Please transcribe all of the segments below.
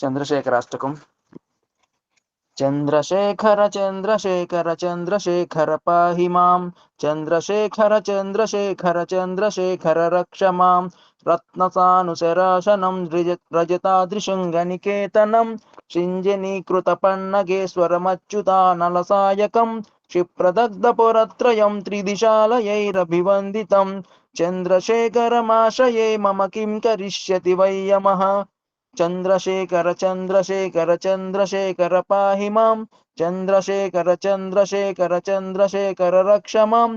చంద్రశేఖరాష్టకం చంద్రశేఖర చంద్రశేఖర చంద్రశేఖర పాహి మాం చంద్రశేఖర చంద్రశేఖర చంద్రశేఖర రక్ష మాం రత్నసానుశరాశనం రజతాదృశృంగనికేతనం శింజనీకృతపన్నగేశ్వరమచ్యుతానలసాయకం क्षिप्रदग्धपुरत्रयं त्रिदिशालयैरभिवन्दितं चन्द्रशेखरमाशये मम किं करिष्यति वै यमः चन्द्रशेखर चन्द्रशेखर चन्द्रशेखर पाहि माँ चन्द्रशेखर चन्द्रशेखर चन्द्रशेखर रक्ष माँ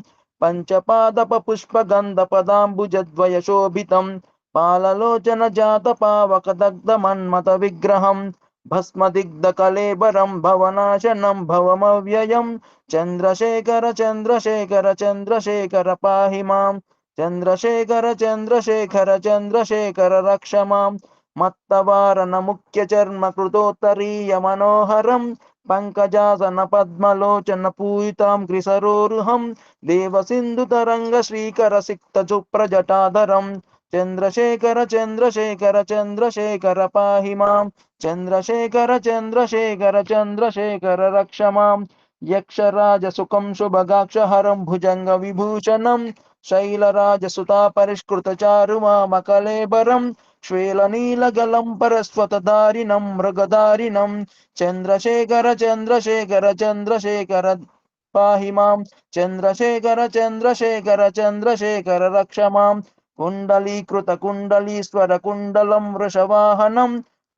पञ्चपादपपुष्पगन्धपदाम्बुजद्वयशोभितं पाललोचनजातपावकदग्धमन्मथविग्रहम् भस्मदिग्धकलेबरं भवनाशनं भवमव्ययं चन्द्रशेखर चन्द्रशेखर चन्द्रशेखर पाहि माँ चन्द्रशेखर चन्द्रशेखर चन्द्रशेखर रक्ष माँ मत्तवारणमुख्यचर्मकृतोत्तरीयमनोहरं पङ्कजासनपद्मलोचनपूयितां ग्रिसरोरुहं देवसिन्धुतरङ्गश्रीकरसिक्तचुप्रजटाधरम् चन्द्रशेखर चन्द्रशेखर चन्द्रशेखर पाहि माँ चन्द्रशेखर चन्द्रशेखर चन्द्रशेखर रक्ष माँ यक्षराजसुखं शुभगाक्षहरं भुजङ्गविभूषणं शैलराजसुता परिष्कृतचारुमामकलेबरं श्वेलनीलगलं परस्वतधारिणं मृगधारिणं चन्द्रशेखर चन्द्रशेखर चन्द्रशेखर पाहि माँ चन्द्रशेखर चन्द्रशेखर चन्द्रशेखर रक्ष माँ कुण्डलीकृतकुण्डलीश्वरकुण्डलं वृषवाहनं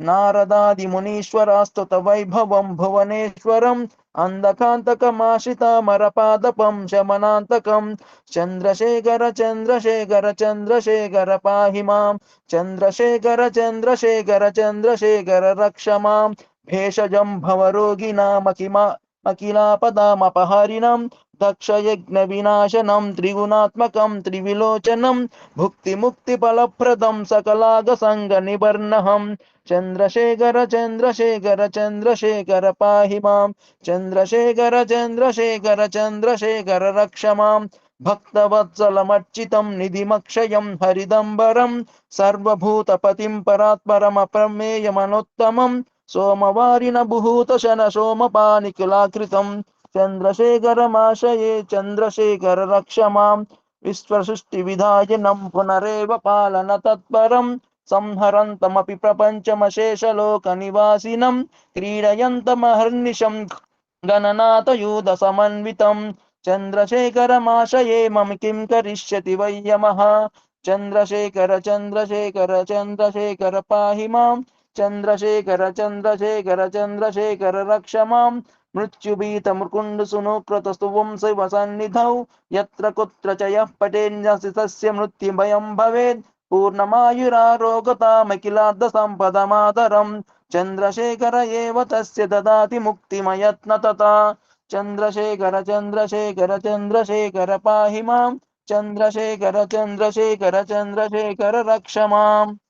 नारदादिमुनीश्वरास्तुतवैभवं भुवनेश्वरम् अन्धकान्तकमाश्रितामरपादपं शमनान्तकं चन्द्रशेखर चन्द्रशेखर चन्द्रशेखर पाहि माँ। चन्द्रशेखर चन्द्रशेखर चन्द्रशेखर रक्ष माँ। भेषजं भवरोगिणामकिमा अखिलापदामपहरिणं दक्षयज्ञविनाशनं त्रिगुणात्मकं, त्रिविलोचनं, भुक्तिमुक्तिफलप्रदं, सकलागसङ्गनिबर्णहं। चन्द्रशेखर चन्द्रशेखर चन्द्रशेखर पाहि माँ। चन्द्रशेखर चन्द्रशेखर चन्द्रशेखर रक्ष माँ। भक्तवत्सलमर्चितं, निधिमक्षयं, हरिदम्बरं। सर्वभूतपतिं परात्परमप्रमेयमनोत्तमं सोमवारिण बुहूतशन सोमपानिकुलाकृतं चन्द्रशेखरमाशये चन्द्रशेखर रक्ष माँ विश्वसृष्टिविधायनं पुनरेव पालन तत्परं संहरन्तमपि प्रपञ्चमशेषलोकनिवासिनं क्रीडयन्तमहर्निशं गणनाथयूधसमन्वितं चन्द्रशेखरमाशये मम किं करिष्यति वै यमः? चन्द्रशेखर चन्द्रशेखर चन्द्रशेखर पाहि माँ। चन्द्रशेखर चन्द्रशेखर चन्द्रशेखर रक्ष माँ। मृत्युभीतमृकुण्डसुनुकृतस्तुवं शिवसन्निधौ, यत्र कुत्र च यः पटेन्यसि तस्य मृत्युभयं भवेत्। पूर्णमायुरारोगतामखिलार्धसम्पदमातरं चन्द्रशेखर एव तस्य ददाति मुक्तिमयत्न तथा। चन्द्रशेखर चन्द्रशेखर चन्द्रशेखर पाहि माँ, चन्द्रशेखर चन्द्रशेखर चन्द्रशेखर रक्ष माम्।